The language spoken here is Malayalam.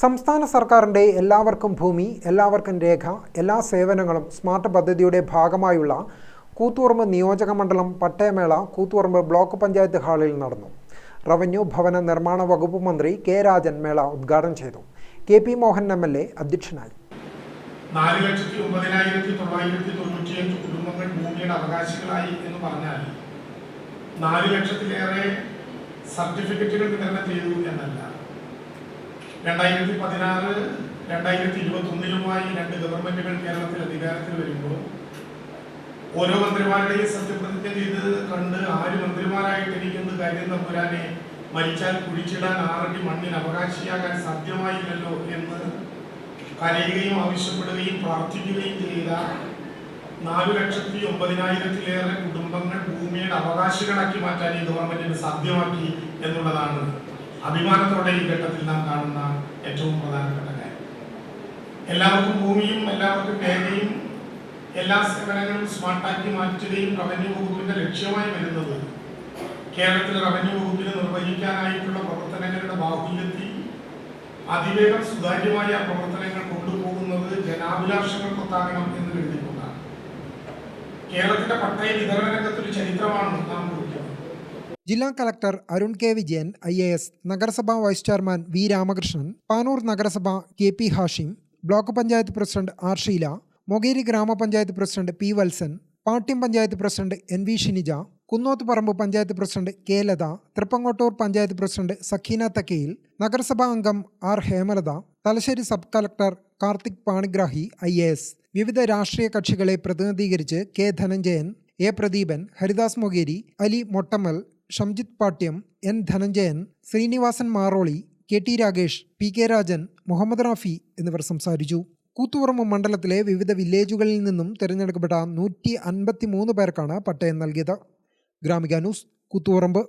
സംസ്ഥാന സർക്കാരിന്റെ എല്ലാവർക്കും ഭൂമി എല്ലാവർക്കും രേഖ എല്ലാ സേവനങ്ങളും സ്മാർട്ട് പദ്ധതിയുടെ ഭാഗമായുള്ള കൂത്തുപറമ്പ് നിയോജക മണ്ഡലം പട്ടയമേള കൂത്തുപറമ്പ് ബ്ലോക്ക് പഞ്ചായത്ത് ഹാളിൽ നടന്നു. റവന്യൂ ഭവന നിർമ്മാണ വകുപ്പ് മന്ത്രി കെ രാജൻ മേള ഉദ്ഘാടനം ചെയ്തു. K P Mohan M L A അധ്യക്ഷനായി. നാല് ലക്ഷത്തി ഒമ്പതിനായിരത്തി തൊള്ളായിരത്തി തൊണ്ണൂറ്റിയഞ്ച് കുടുംബങ്ങൾ ഭൂമിയുടെ അവകാശികളായി എന്ന് പറഞ്ഞാൽ നാല് ലക്ഷത്തിലേറെ സർട്ടിഫിക്കറ്റുകൾ വിതരണം ചെയ്തു എന്നല്ല. രണ്ടായിരത്തി പതിനാറ് രണ്ടായിരത്തി ഇരുപത്തി ഒന്നിലുമായി രണ്ട് ഗവൺമെന്റുകൾ കേരളത്തിൽ അധികാരത്തിൽ വരുമ്പോൾ ഓരോ മന്ത്രിമാരുടെയും സത്യപ്രതിജ്ഞ ചെയ്ത് കണ്ട് ആര് മന്ത്രിമാരായിട്ട് ഇരിക്കുന്ന കാര്യം തമ്പുരാനെ മരിച്ചാൽ കുഴിച്ചിടാൻ ആറടി മണ്ണിന് അവകാശിയാകാൻ സാധ്യമായില്ലല്ലോ എന്ന് കരയുകയും ആവശ്യപ്പെടുകയും പ്രാർത്ഥിക്കുകയും ചെയ്ത നാലു ലക്ഷത്തി ഒമ്പതിനായിരത്തിലേറെ കുടുംബങ്ങൾ ഭൂമിയുടെ അവകാശികളാക്കി മാറ്റാൻ ഈ ഗവൺമെന്റിന് സാധ്യമാക്കി എന്നുള്ളതാണ് അഭിമാനത്തോടെ ഈ ഘട്ടത്തിൽ നാം കാണുന്ന ഏറ്റവും പ്രധാനപ്പെട്ട കാര്യം. എല്ലാവർക്കും ഭൂമിയും എല്ലാവർക്കും രേഖയും എല്ലാ സേവനങ്ങളും സ്മാർട്ടാക്കി മാറ്റുകയും റവന്യൂ വകുപ്പിന്റെ ലക്ഷ്യമായി വരുന്നത് കേരളത്തിലെ റവന്യൂ വകുപ്പിന് നിർവഹിക്കാനായിട്ടുള്ള പ്രവർത്തനങ്ങളുടെ ബാഹുല്യത്തിൽ അതിവേഗം സുതാര്യമായ പ്രവർത്തനങ്ങൾ കൊണ്ടുപോകുന്നത് ജനാഭിലാഷങ്ങൾ കൊത്താകണം എന്ന് കരുതിക്കൊണ്ടാണ് കേരളത്തിന്റെ പട്ടയ വിതരണ രംഗത്തൊരു ജില്ലാ collector Arun K Vijayan I A S നഗരസഭാ vice chairman V Ramakrishnan Panoor നഗരസഭ K P Hashim block panchayat president R Sheela Mokeri ഗ്രാമപഞ്ചായത്ത് president P Valsan Pattiam panchayat president N V Shinija Kunnothparamba panchayat president K Latha Thrippangottur panchayat president Sakeena Thakkayil നഗരസഭാ അംഗം R Hemalatha Thalassery sub collector Karthik Panigrahi I വിവിധ രാഷ്ട്രീയ കക്ഷികളെ പ്രതിനിധീകരിച്ച് K Dhananjayan A Pradeepan Haridas Mokeri Ali Mottammal Shamjith Pattiam N Dhananjayan Srinivasan Maroli K T Ragesh P K Rajan Muhammad Rafi എന്നിവർ സംസാരിച്ചു. കൂത്തുപറമ്പ് മണ്ഡലത്തിലെ വിവിധ വില്ലേജുകളിൽ നിന്നും തിരഞ്ഞെടുക്കപ്പെട്ട നൂറ്റി അൻപത്തി മൂന്ന് പേർക്കാണ് പട്ടയം നൽകിയത്. ഗ്രാമിക ന്യൂസ് കൂത്തുപറമ്പ്.